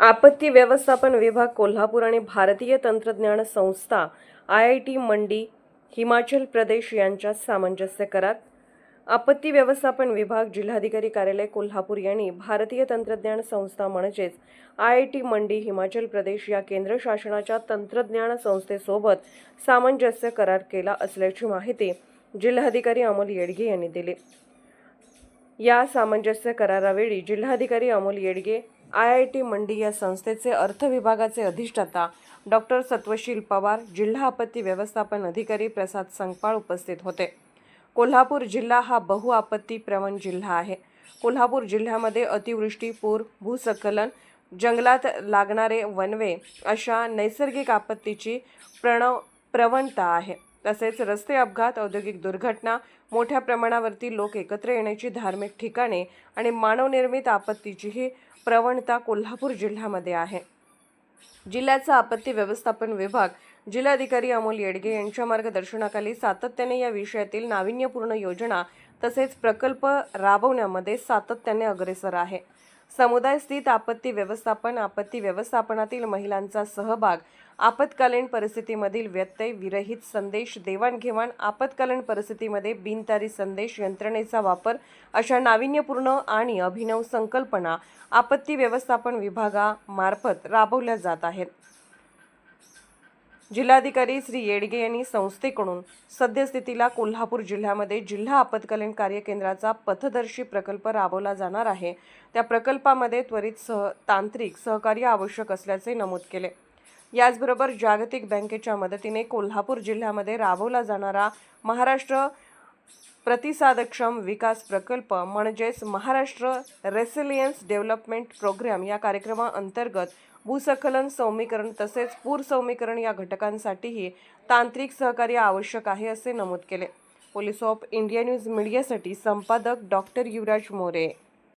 आपत्ती व्यवस्थापन विभाग कोल्हापूर आणि भारतीय तंत्रज्ञान संस्था I I T Mandi Himachal Pradesh यांच्यात सामंजस्य करार आपत्ती व्यवस्थापन विभाग जिल्हाधिकारी कार्यालय कोल्हापूर यांनी भारतीय तंत्रज्ञान संस्था म्हणजेच I I T Mandi Himachal Pradesh या केंद्र शासनाच्या तंत्रज्ञान संस्थेसोबत सामंजस्य करार केला असल्याची माहिती जिल्हाधिकारी अमोल येडगे यांनी दिली. या सामंजस्य करारावेळी जिल्हाधिकारी Amol Yedge I I T Mandi या संस्थेचे अर्थ विभागाचे अधिष्ठाता डॉक्टर सत्वशील पवार जिल्हा आपत्ती व्यवस्थापन अधिकारी प्रसाद संगपाळ उपस्थित होते. कोल्हापूर जिल्हा हा बहुआपत्ती प्रवण जिल्हा आहे. कोल्हापूर जिल्ह्यामध्ये अतिवृष्टी पूर भूसखलन जंगलात लागणारे वनवे अशा नैसर्गिक आपत्तीची प्रणव प्रवणता आहे. तसेच रस्ते अपघात औद्योगिक दुर्घटना मोठ्या प्रमाणावरती लोक एकत्र येण्याची धार्मिक ठिकाणे आणि मानवनिर्मित आपत्तीचीही प्रवणता कोल्हापूर जिल्ह्यामध्ये आहे. जिल्ह्याचा आपत्ती व्यवस्थापन विभाग जिल्हाधिकारी अमोल येडगे यांच्या मार्गदर्शनाखाली सातत्याने या विषयातील नाविन्यपूर्ण योजना तसेच प्रकल्प राबवण्यामध्ये सातत्याने अग्रेसर आहे. समुदाय स्थित आपत्ती व्यवस्थापन आपत्ती व्यवस्थापनातील महिलांचा सहभाग आपत्कालीन परिस्थितीमधील व्यत्यय विरहित संदेश देवाणघेवाण आपत्कालीन परिस्थितीमध्ये बिनतारी संदेश यंत्रणेचा वापर अशा नाविन्यपूर्ण आणि अभिनव संकल्पना आपत्ती व्यवस्थापन विभागामार्फत राबवल्या जात आहेत. जिल्हाधिकारी श्री येडगे यांनी संस्थेकडून सद्यस्थितीला कोल्हापूर जिल्ह्यामध्ये जिल्हा आपत्कालीन कार्य केंद्राचा पथदर्शी प्रकल्प राबवला जाणार आहे. त्या प्रकल्पामध्ये त्वरित सह तांत्रिक सहकार्य आवश्यक असल्याचे नमूद केले. याचबरोबर जागतिक बँकेच्या मदतीने कोल्हापूर जिल्ह्यामध्ये राबवला जाणारा महाराष्ट्र प्रतिसादक्षम विकास प्रकल्प म्हणजेच महाराष्ट्र रेसिलियन्स डेव्हलपमेंट प्रोग्राम या कार्यक्रमाअंतर्गत भूसखलन सौमीकरण तसेच पूर सौमीकरण या घटकांसाठीही तांत्रिक सहकार्य आवश्यक आहे असे नमूद केले. पोलीस ऑफ इंडिया न्यूज मीडियासाठी संपादक डॉक्टर युवराज मोरे.